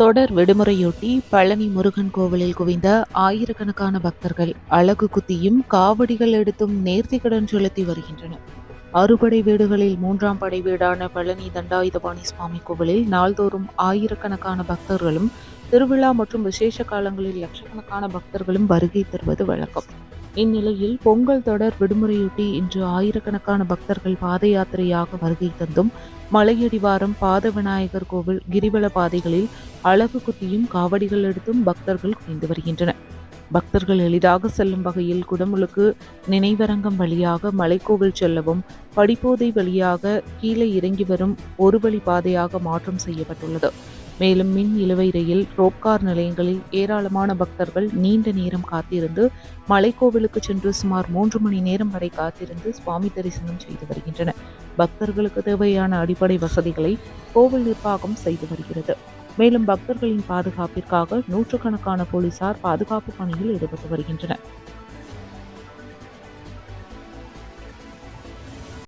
தொடர் விடுமுறையொட்டி பழனி முருகன் கோவிலில் குவிந்த ஆயிரக்கணக்கான பக்தர்கள் அழகு குத்தியும் காவடிகள் எடுத்தும் நேர்த்திக்கடன் செலுத்தி வருகின்றனர். அறுபடை வீடுகளில் மூன்றாம் படை வீடான பழனி தண்டாயுதபாணி சுவாமி கோவிலில் நாள்தோறும் ஆயிரக்கணக்கான பக்தர்களும் திருவிழா மற்றும் விசேஷ காலங்களில் லட்சக்கணக்கான பக்தர்களும் வருகை தருவது வழக்கம். இந்நிலையில் பொங்கல் தொடர் விடுமுறையொட்டி இன்று ஆயிரக்கணக்கான பக்தர்கள் பாத யாத்திரையாக வருகை தந்தும் மலையடிவாரம் பாத விநாயகர் கோவில் கிரிவல பாதைகளில் அளவு குத்தியும் காவடிகள் எடுத்தும் பக்தர்கள் குறைந்து வருகின்றனர். பக்தர்கள் எளிதாக செல்லும் வகையில் குடமுழுக்கு நினைவரங்கம் வழியாக மலைக்கோவில் செல்லவும் படிப்போதை வழியாக கீழே இறங்கி வரும் ஒரு வழி பாதையாக மாற்றம் செய்யப்பட்டுள்ளது. மேலும் மின் இழுவை ரயில் ரோப்கார் நிலையங்களில் ஏராளமான பக்தர்கள் நீண்ட நேரம் காத்திருந்து மலைக்கோவிலுக்கு சென்று சுமார் மூன்று மணி நேரம் வரை காத்திருந்து சுவாமி தரிசனம் செய்து வருகின்றனர். பக்தர்களுக்கு தேவையான அடிப்படை வசதிகளை கோவில் நிர்வாகம் செய்து வருகிறது. மேலும் பக்தர்களின் பாதுகாப்பிற்காக நூற்றுக்கணக்கான போலீசார் பாதுகாப்பு பணியில் ஈடுபட்டு வருகின்றனர்.